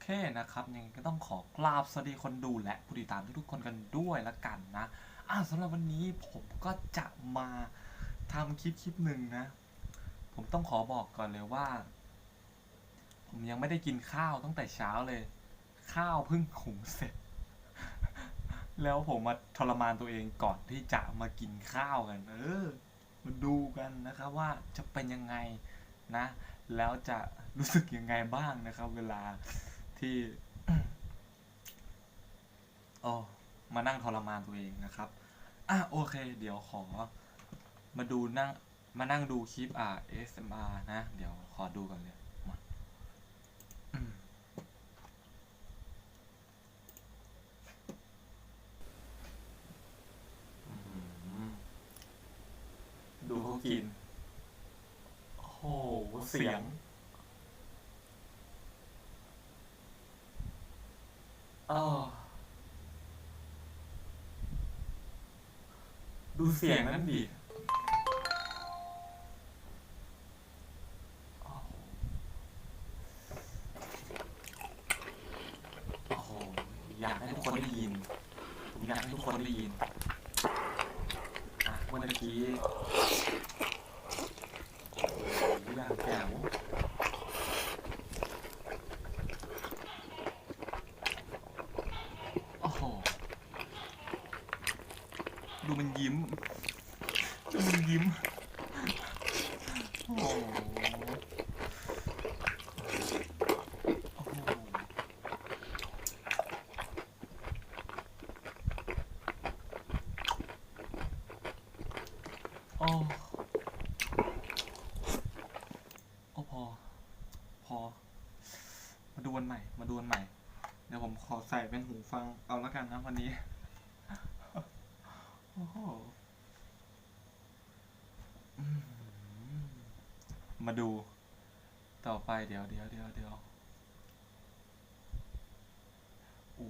เคนะครับยังไงก็ต้องขอกราบสวัสดีคนดูและผู้ติดตามทุกๆคนกันด้วยละกันนะอ่าสำหรับวันนี้ผมก็จะมาทำคลิปคลิปหนึ่งนะ ผมต้องขอบอกก่อนเลยว่า ผมยังไม่ได้กินข้าวตั้งแต่เช้าเลย ข้าวเพิ่งหุงเสร็จ แล้วผมมาทรมานตัวเองก่อนที่จะมากินข้าวกัน เออมาดูกันนะครับว่าจะเป็นยังไงนะ แล้วจะรู้สึกยังไงบ้างนะครับ เวลา ที่โอ้มานั่งทรมานตัวเองนะครับ อะโอเค เดี๋ยวขอ มาดูนั่ง มานั่งดูคลิปอ่า ASMR นะ เดี๋ยวขอดูก่อนเลยมาอืมอืมดูเขากิน โอ้โห เสียง ออดูเสียงนั้นดิโอ้โหโอ้โห อยากให้ทุกคนได้ยิน ผมอยากให้ทุกคนได้ยิน อะเมื่อกี้โอ้โหอย่างแจ๋ว โอ้โห ดู มันยิ้มดูมันยิ้มโอ้โหโอ้โหโอ้โอ้พอ พอ มาดูวันใหม่ มาดูวันใหม่ เดี๋ยวผมขอใส่เป็นหูฟังเอาแล้วกันนะวันนี้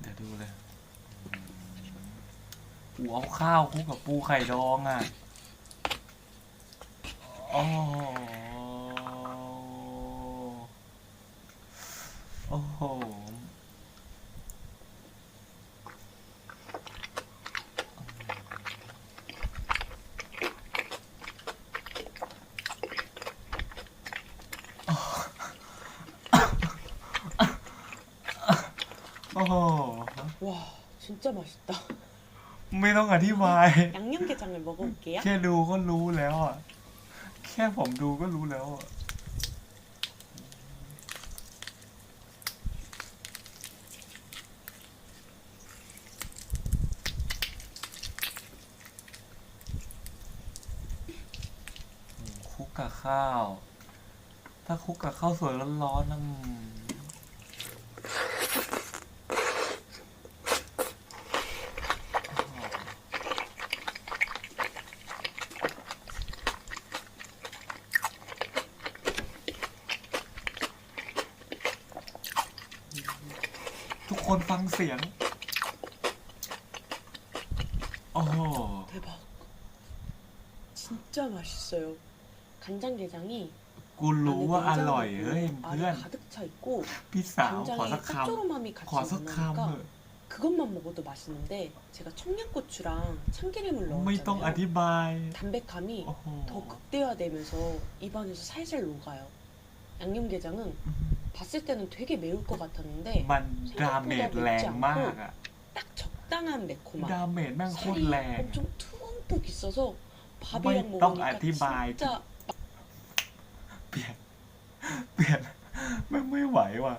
เดี๋ยวดูเลยหูเอาข้าวคลุกกับปูไข่ดองอะอ๋อโหโอ้โห โอ้โห 와 진짜 맛있다. ไม่ต้องอธิบาย 양념게장을 먹어볼게요. แค่ดูก็รู้แล้วอ่ะ แค่ผมดูก็รู้แล้วอ่ะ คลุกกับข้าว ถ้าคลุกกับข้าวสวยร้อนๆนะ คนฟังเสียง โอ้โห 대박. 진짜 맛있어요. 간장게장이 กูรู้ว่าอร่อย 내장하고 เฮ้ย เพื่อน 안에 가득 차 있고 พี่สาวขอ 간장의 สักค 짭조름함이 ำ 같이 ขอสักคำเถ 나니까 อะ 그것만 먹어도 맛있는데 제가 청양고추랑 참기름을 ไม่ต้องอ 넣었잖아요. ธิบาย 담백함이 โอ้โห 더 극대화되면서 입안에서 살살 녹아요. 양념게장은 봤을 때는 되게 매울 것 같았는데 มันดาเมจแรงมากอะ 딱 적당한 매콤함. ดาเมจแม่งโคตร 살이 แรง 엄청 듬뿍 있어서 밥이랑 뭐 떡 먹으니까 아티바이. 진짜 เปลี่ยน เปลี่ยนแม่งไม่ไหวว่ะ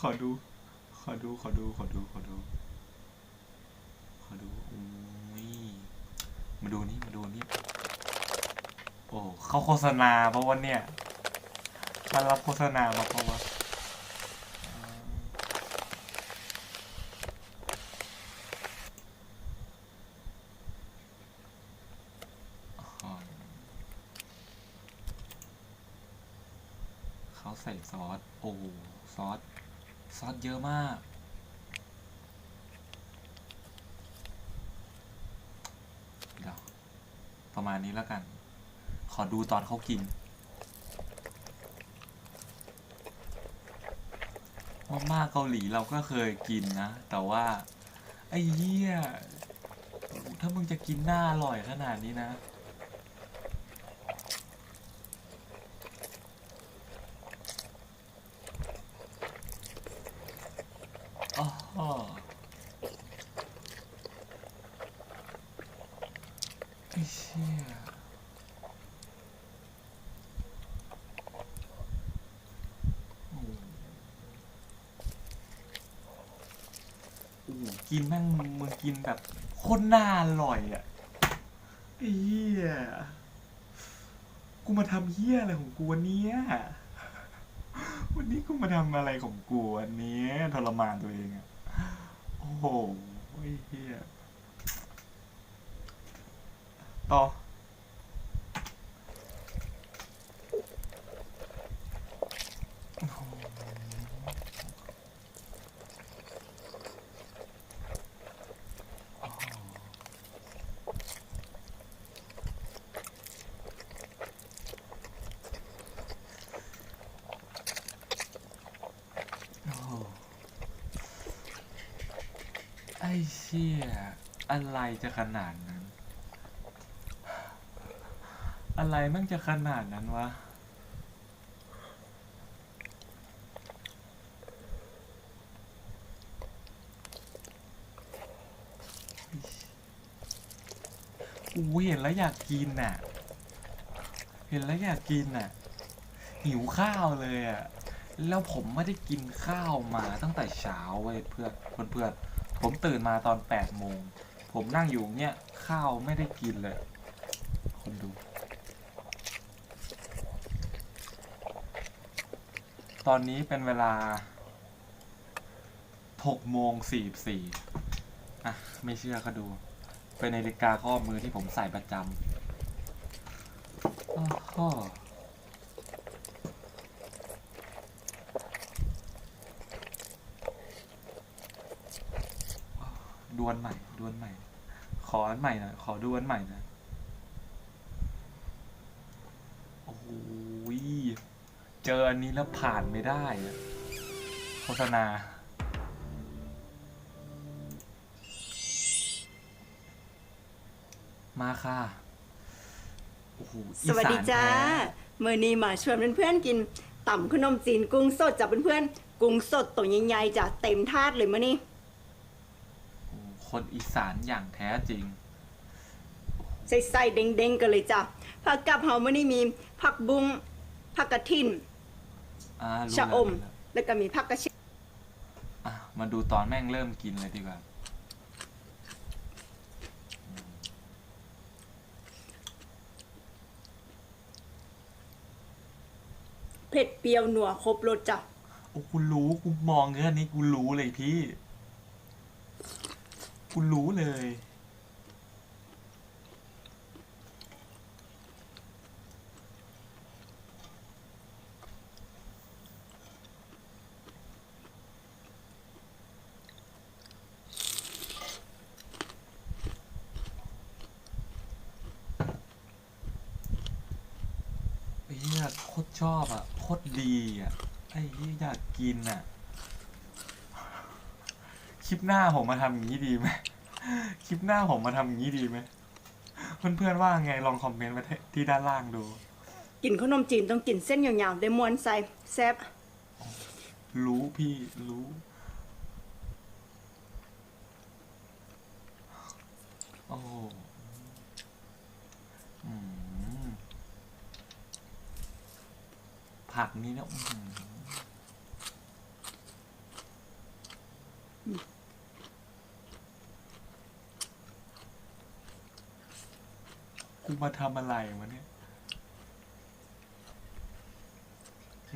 ขอดู ขอดู ขอดู ขอดู ขอดู ขอดูอุ้ยมาดูนี่ มาดูนี่ โอ้เขาโฆษณาเพราะว่าเนี่ย มันรับโฆษณามาเพราะว่าเขาใส่ซอส โอ้ซอส ซอสเยอะมากเดี๋ยวประมาณนี้แล้วกัน ขอดูตอนเขากิน มาม่าเกาหลีเราก็เคยกินนะ แต่ว่า ไอ้เหี้ย ถ้ามึงจะกินหน้าอร่อยขนาดนี้นะ อ๋อไอ้เชี่ยโอ้โอ้ กินแม่งมึงกินแบบโคตรน่าอร่อยอะเหี้ยกูมาทำเหี้ยอะไรของกูวันนี้วันนี้กูมาทำอะไรของกูวันนี้ทรมานตัวเองอะโอ้โหเหี้ยต่อ โอ้โหอ๋อโอ้โหไอ้เชี่ยอะไรจะขนาดนั้น อะไรมันจะขนาดนั้นวะ อู้เห็นแล้วอยากกินน่ะ เห็นแล้วอยากกินน่ะ หิวข้าวเลยอะ แล้วผมไม่ได้กินข้าวมาตั้งแต่เช้าเว้ยเพื่อนเพื่อนเพื่อน ผมตื่นมาตอนแปดโมง ผมนั่งอยู่เนี่ย ข้าวไม่ได้กินเลย คนดู ตอนนี้เป็นเวลาหกโมงสี่สี่อะ ไม่เชื่อก็ดู เป็นนาฬิกาข้อมือที่ผมใส่ประจำอ้อ ดวลใหม่ ดวลใหม่ ขออันใหม่หน่อย ขอดูอันใหม่หนะโอ้โหยเจออันนี้แล้วผ่านไม่ได้อะโฆษณา มาค่ะโอ้โหอีสวัสดีนจ้าแท้เมื่อนี้มาชวนเพื่อนๆกินต่ำขนมจีนกุ้งสดจ้ะเพื่อนๆกุ้งสดตัวใหญ่ๆจ้ะเต็มถาดเลยมื่อนี้โอ้โห คนอีสานอย่างแท้จริง ใส่ๆเด้งๆกันเลยจ้ะผักกับเฮามื่อนี้มีผักบุ้งผักกระถินอ่ารู้ชะแล้วอม รู้แล้วแล้วก็มีผักกระเฉดอะมาดูตอนแม่งเริ่มกินเลยดีกว่า เผ็ดเปรี้ยวหนัวครบรสจ้ะโอ้กูรู้กูมองแค่นี้กูรู้เลยพี่ กูรู้เลย ไอ้เหี้ยโคตรชอบอะ โคตรดีอะ ไอ้เหี้ยอยากกินอะ คลิปหน้าผมมาทำอย่างนี้ดีไหมคลิปหน้าผมมาทำอย่างนี้ดีไหมเพื่อนๆว่าไงลองคอมเมนต์ไว้ที่ด้านล่างดู กินขนมจีนต้องกินเส้นยาวๆได้มวนใส่แซ่บรู้พี่รู้ โอ้โหอืมผักนี้เนี่ยอื้อหือ กูมาทำอะไรวะเนี่ย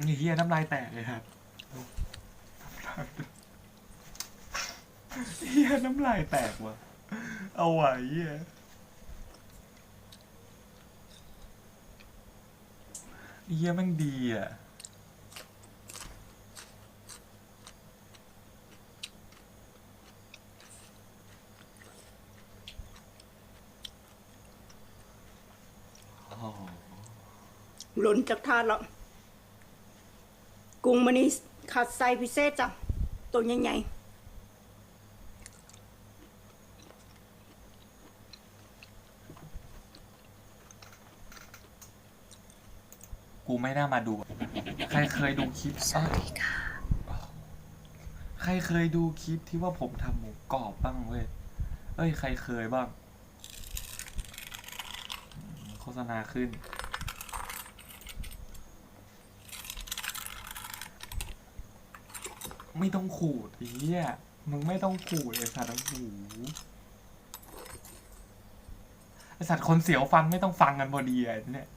นี่เฮียน้ำลายแตกเลยครับเฮียน้ำลายแตกว่ะ เอาไหวเฮียเฮียแม่งดีอะ หล่นจากถาดแล้ว กุ้งมันนี่คัดไซส์พิเศษจ้ะ ตัวใหญ่กูไม่น่ามาดู ใครเคยดูคลิปเอ้ยใครเคยดูคลิปที่ว่าผมทำหมูกรอบบ้างเว้ย เอ้ย ใครเคยบ้างอืมโฆษณาขึ้น ไม่ต้องขูดไอ้เหี้ยมึงไม่ต้องขูดไอ้สัตว์ทั้งหูไอ้สัตว์คนเสียวฟันไม่ต้องฟังกันพอดีไอ้เนี่ย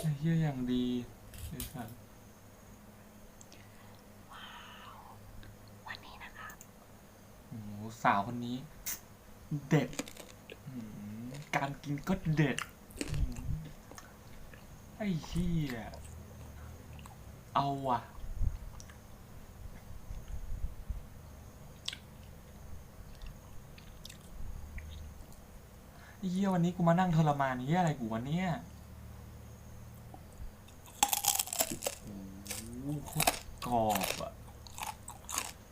ไอ้เหี้ยอย่างดีไอ้สัสวันนี้นะคะโอ้โหสาวคนนี้ เด็ดอืม การกินก็เด็ด ไอ้เหี้ย เอาว่ะ ไอ้เหี้ยวันนี้กูมานั่งทรมานนี้ยอะไรกูวันเนี้ยโอ้โหโคตรกรอบอะ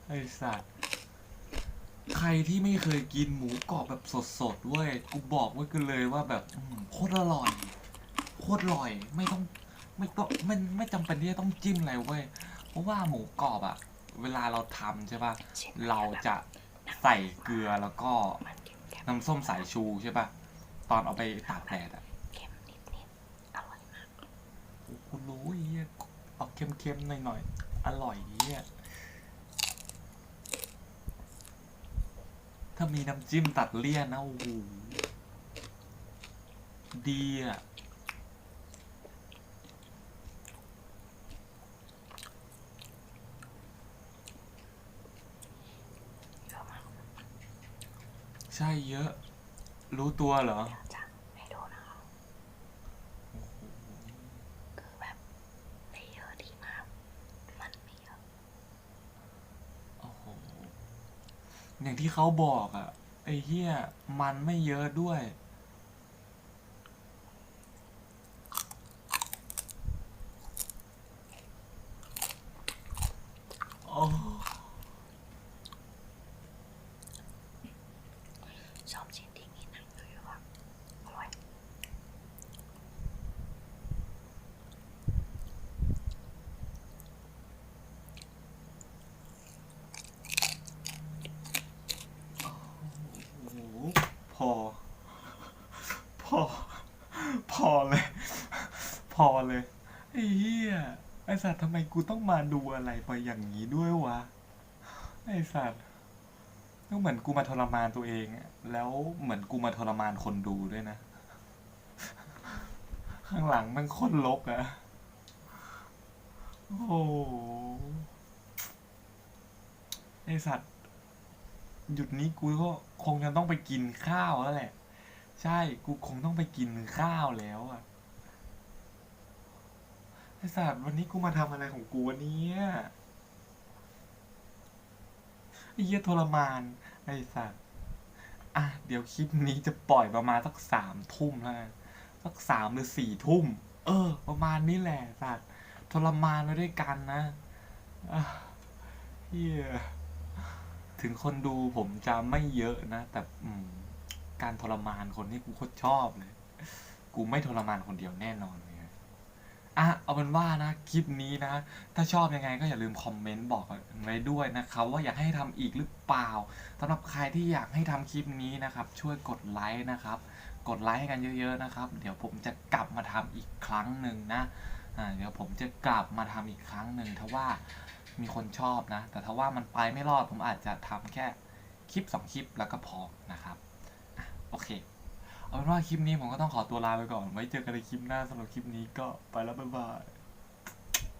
ไอ้สัตว์ ใครที่ไม่เคยกินหมูกรอบแบบสดๆเว้ยกูบอกไว้กันเลยว่าแบบอืมโคตรอร่อย โคตรอร่อย ไม่ต้องไม่ต้องมันไม่จำเป็นที่จะต้องจิ้มอะไรเว้ย เพราะว่าหมูกรอบอะเวลาเราทำใช่ปะเราจะใส่เกลือแล้วก็น้ำส้มสายชูใช่ปะตอนเอาไปตากแดดอะโอ้คุณรู้ไอ้เฮียออกเค็มๆหน่อยๆอร่อยเฮีย ถ้ามีน้ำจิ้มตัดเลี่ยนนะโอ้โหดีอะใช่เยอะ รู้ตัวเหรอ ให้ดูนะคะ โอ้โห คือแบบไม่เยอะดีมาก มันไม่เยอะ โอ้โห อย่างที่เขาบอกอะไอ้เหี้ยมันไม่เยอะด้วย โอ้ชอบชินที่มีหนังเยอะๆอะอร่อย โห พอ พอ พอเลย พอเลยไอ้เหี้ยไอ้สัตว์ทำไมกูต้องมาดูอะไรไปอย่างนี้ด้วยวะไอ้สัตว์ก็เหมือนกูมาทรมานตัวเองแล้วเหมือนกูมาทรมานคนดูด้วยนะ ข้างหลังมันคตรลกอะโอ้ไอสัตว์ หยุดนี้กูก็คงจะต้องไปกินข้าวแล้วแหละ ใช่ กูคงต้องไปกินข้าวแล้วอะ ไอสัตว์วันนี้กูมาทำอะไรของกูวันนี้ไอ้เหี้ยทรมาน ไอสัตว์อะ เดี๋ยวคลิปนี้จะปล่อยประมาณสักสามทุ่มแล้วสักสามหรือสี่ทุ่ม เออ ประมาณนี้แหละสัตว์ทรมานไปด้วยกันนะอะเฮียถึงคนดูผมจะไม่เยอะนะ แต่อืมการทรมานคนที่กูโคตรชอบเลย กูไม่ทรมานคนเดียวแน่นอนเลย อะเอาเป็นว่านะคลิปนี้นะ ถ้าชอบยังไงก็อย่าลืมคอมเมนต์บอกไว้ด้วยนะครับว่าอยากให้ทำอีกหรือเปล่าสำหรับใครที่อยากให้ทำคลิปนี้นะครับช่วยกดไลค์นะครับ กดไลค์ให้กันเยอะๆนะครับ เดี๋ยวผมจะกลับมาทำอีกครั้งหนึ่งนะอ่าเดี๋ยวผมจะกลับมาทำอีกครั้งหนึ่งถ้าว่ามีคนชอบนะ แต่ถ้าว่ามันไปไม่รอดผมอาจจะทำแค่คลิปสองคลิปแล้วก็พอนะครับอะโอเค เอาเป็นว่าคลิปนี้ผมก็ต้องขอตัวลาไปก่อน ไว้เจอกันในคลิปหน้าสำหรับคลิปนี้ก็ไปแล้วบ๊ายบาย